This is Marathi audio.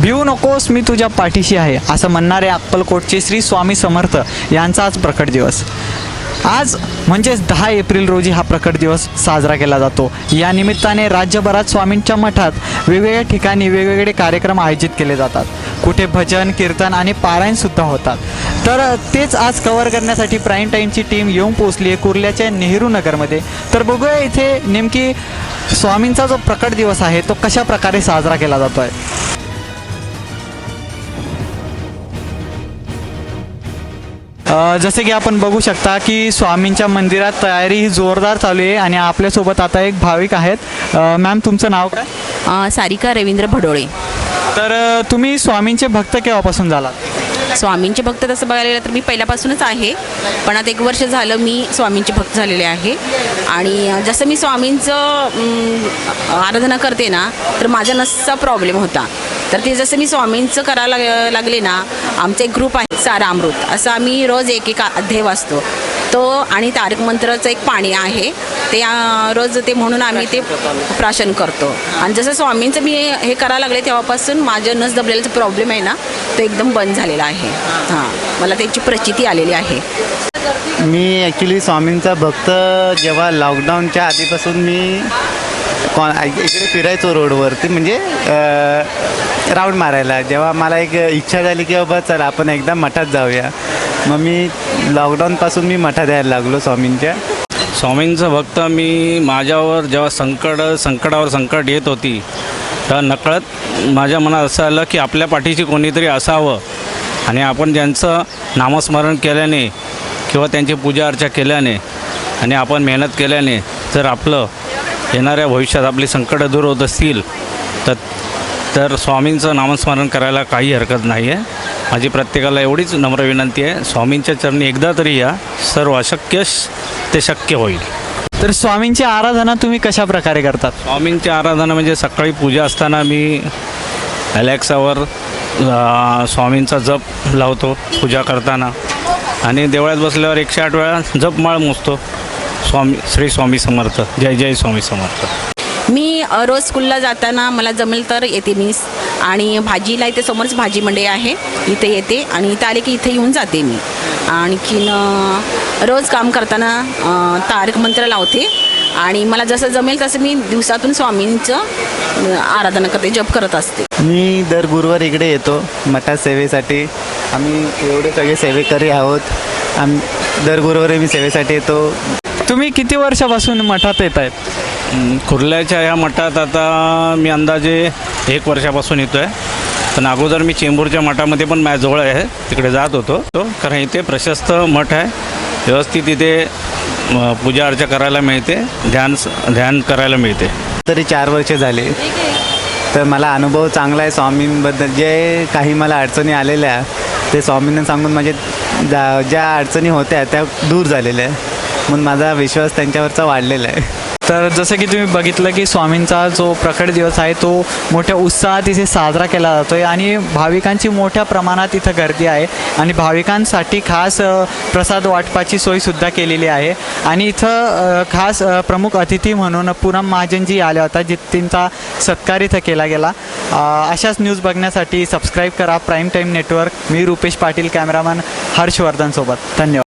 भिवू नकोस मी तुझ्या पाठीशी आहे असं म्हणणारे अक्कलकोटचे श्री स्वामी समर्थ यांचा आज प्रकट दिवस. आज म्हणजेच दहा एप्रिल रोजी हा प्रकट दिवस साजरा केला जातो. या निमित्ताने राज्यभरात स्वामींच्या मठात वेगवेगळ्या ठिकाणी वेगवेगळे कार्यक्रम आयोजित केले जातात. कुठे भजन कीर्तन आणि पारायणसुद्धा होतात. तर तेच आज कव्हर करण्यासाठी प्राईम टाईमची टीम येऊन पोहोचली आहे कुर्ल्याच्या नेहरू नगरमध्ये. तर बघूया इथे नेमकी स्वामींचा जो प्रकट दिवस आहे तो कशा प्रकारे साजरा केला जातो आहे जसे की आपण बघू शकता की स्वामींच्या मंदिरात तयारी ही जोरदार चालू आहे आणि आपल्यासोबत आता एक भाविक आहेत. मॅम तुमचं नाव काय? सारिका रवींद्र भडोळे. तर तुम्ही स्वामींचे भक्त केव्हापासून झालात? स्वामींचे भक्त तसं बघायला गेलं तर मी पहिल्यापासूनच आहे. पण आता एक वर्ष झालं मी स्वामींचे भक्त झालेले आहे. आणि जसं मी स्वामींचं आराधना करते ना तर माझ्या नसचा प्रॉब्लेम होता. तर ते जसं मी स्वामींचं करायला लाग- लागले ना आमचा एक ग्रुप आहे सारा अमृत. असं आम्ही रोज एक एक अध्याय वाचतो. तो आणि तारक मंत्राचं एक पाणी आहे ते रोज ते म्हणून आम्ही ते प्राशन करतो. आणि जसं स्वामींचं मी हे करायला लागले तेव्हापासून माझं नस दबलेल्याचा प्रॉब्लेम आहे ना तो एकदम बंद झालेला आहे. हां मला त्याची प्रचिती आलेली आहे. मी ॲक्च्युली स्वामींचा भक्त जेव्हा लॉकडाऊनच्या आधीपासून मी कॉ इकडे फिरायचो रोडवरती म्हणजे राऊंड मारायला. जेव्हा मला एक इच्छा झाली की बाबा चला आपण एकदा मठात जाऊया. मग मी लॉकडाऊनपासून मी मठात यायला लागलो स्वामींच्या. स्वामींचं भक्त मी माझ्यावर जेव्हा संकट संकटावर संकट येत होती तेव्हा नकळत माझ्या मनात असं आलं की आपल्या पाठीशी कोणीतरी असावं. आणि आपण ज्यांचं नामस्मरण केल्याने किंवा त्यांची पूजा अर्चा केल्याने आणि आपण मेहनत केल्याने जर आपलं येणाऱ्या भविष्यात आपली संकटं दूर होत असतील तर तर स्वामींचं नामस्मरण करायला काही हरकत नाही आहे माझी प्रत्येकाला एवढीच नम्र विनंती आहे. स्वामींच्या चरणी एकदा तरी या. सर्व अशक्य ते शक्य होईल. तर स्वामींची आराधना तुम्ही कशा प्रकारे करतात? स्वामींची आराधना म्हणजे सकाळी पूजा असताना मी ॲलेक्सावर अ, स्वामींचा जप लावतो पूजा करताना. आणि देवळात बसल्यावर एकशे आठ वेळा जपमाळ मोजतो. स्वामी श्री स्वामी समर्थ. जय जय स्वामी समर्थ. मी रोज स्कूलला जाताना मला जमेल तर येते मी. आणि भाजीला इथे समोरच भाजी मंडई आहे. इथे येते आणि इथं आले की इथे येऊन जाते मी. आणखीन रोज काम करताना तारक मंत्र लावते. आणि मला जसं जमेल तसं मी दिवसातून स्वामींचं आराधना करते जप करत असते. मी दर गुरुवार इकडे येतो मठा सेवेसाठी. आम्ही एवढे सगळे सेवेकरी आहोत. आम दर गुरुवारी मी सेवेसाठी येतो. तुम्ही किती वर्षापासून मठात येत आहेत? कुर्ल्याच्या ह्या मठात आता मी अंदाजे एक वर्षापासून येतो आहे पण अगोदर मी चेंबूरच्या मठामध्ये पण माझ्याजवळ आहे. तिकडे जात होतो. तो कारण इथे प्रशस्त मठ आहे. व्यवस्थित इथे अं, पूजा अर्चा करायला मिळते. ध्यान ध्यान करायला मिळते. तरी चार वर्ष झाले. तर मला अनुभव चांगला आहे स्वामींबद्दल. जे काही मला अडचणी आलेल्या ते स्वामींना सांगून माझे ज्या ज्या अडचणी होत्या त्या दूर झालेल्या आहे म्हणून माझा विश्वास त्यांच्यावरचा वाढलेला आहे. तर जसं की तुम्ही बघितलं की स्वामींचा जो प्रकट दिवस आहे तो मोठ्या उत्साहात इथे साजरा केला जातो आहे आणि भाविकांची मोठ्या प्रमाणात इथं गर्दी आहे. आणि भाविकांसाठी खास प्रसाद वाटपाची सोयसुद्धा केलेली आहे. आणि इथं खास प्रमुख अतिथी म्हणून पूनम महाजनजी आल्या होत्या जितींचा सत्कार इथं केला गेला. अशाच न्यूज बघण्यासाठी सबस्क्राईब करा प्राईम टाईम नेटवर्क मी रुपेश पाटील कॅमेरामॅन हर्षवर्धनसोबत धन्यवाद.